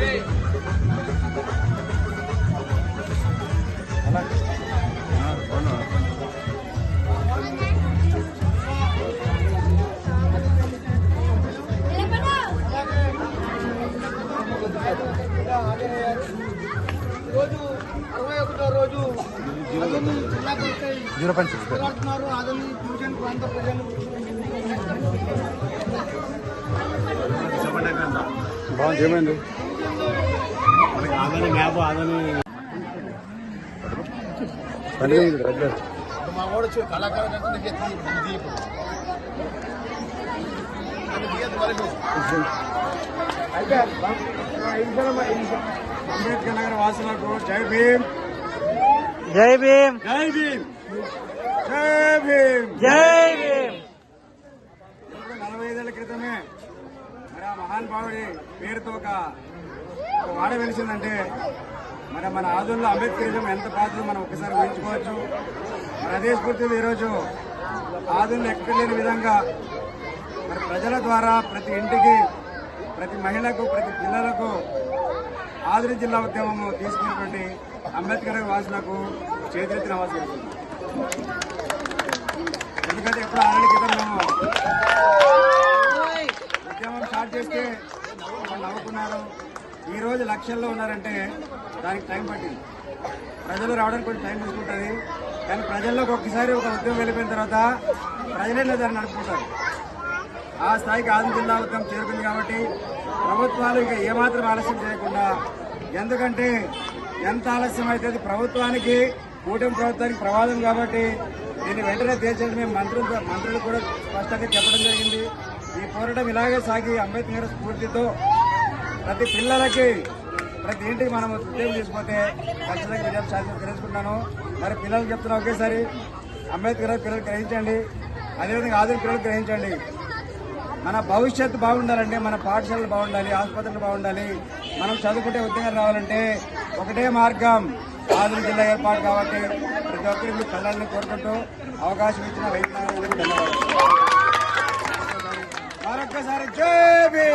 Hey! Zero point six బాగుంది ఏమైంది ఆదని map ఆదని మా వాడు అంబేద్కర్ నగర్ వాసులకు జై భీమ్. జై భీమ్. జై భీమ్. జై భీమ్. జై భీమ్. నలభై ఐదేళ్ళ క్రితమే మరి ఆ మహానుభావుడి పేరుతో ఒక వాడ వెలిసిందంటే మరి మన ఆదుల్లో అంబేద్కరిజం ఎంత పాత్ర మనం ఒకసారి ఊహించుకోవచ్చు. మరి అదే స్ఫూర్తిలో ఈరోజు ఆదుల్లో ఎక్కడ లేని విధంగా మరి ప్రజల ద్వారా ప్రతి ఇంటికి ప్రతి మహిళకు ప్రతి పిల్లలకు ఆదిరి జిల్లా ఉద్యమం తీసుకున్నటువంటి అంబేద్కర్ వాసులకు చేతులెత్తిన అవసరం ఎందుకంటే ఎప్పుడు ఆరేళ్ళ క్రితం మేము ఉద్యమం స్టార్ట్ చేస్తే వాళ్ళు నవ్వుకున్నారు. ఈ రోజు లక్షల్లో ఉన్నారంటే దానికి టైం పట్టింది. ప్రజలు రావడానికి కొంచెం టైం తీసుకుంటుంది. కానీ ప్రజల్లోకి ఒకసారి ఒక ఉద్యమం వెళ్ళిపోయిన తర్వాత ప్రజలే దాన్ని నడుపుకుంటారు. ఆ స్థాయికి ఆదిలాబాద్ జిల్లా ఉద్యమం చేరుకుంది కాబట్టి ప్రభుత్వాలు ఇక ఏమాత్రం ఆలస్యం చేయకుండా ఎందుకంటే ఎంత ఆలస్యం అయితే ప్రభుత్వానికి కూటమి ప్రభుత్వానికి ప్రమాదం కాబట్టి దీన్ని వెంటనే తీర్చడం మేము మంత్రులు మంత్రులు కూడా స్పష్టంగా చెప్పడం జరిగింది. ఈ పోరాటం ఇలాగే సాగి అంబేద్కర్ స్ఫూర్తితో ప్రతి పిల్లలకి ప్రతి ఇంటికి మనం ఉద్యోగం తీసుకుంటే ఖచ్చితంగా విజయం సాధించి తెలుసుకుంటాను. మరి పిల్లలు చెప్తున్నా ఒకేసారి అంబేద్కర్ పిల్లలు గ్రహించండి. అదేవిధంగా ఆధునిక పిల్లలు గ్రహించండి. మన భవిష్యత్తు బాగుండాలంటే మన పాఠశాలలు బాగుండాలి ఆసుపత్రులు బాగుండాలి మనం చదువుకుంటే ఉద్యోగం రావాలంటే ఒకటే మార్గం. ఆధునిక జిల్లా ఏర్పాటు కాబట్టి ప్రతి ఒక్కరికి మీ పిల్లల్ని కోరుకుంటూ అవకాశం ఇచ్చిన రైతు ధన్యవాదాలు. మరొక్కసారి జేబీ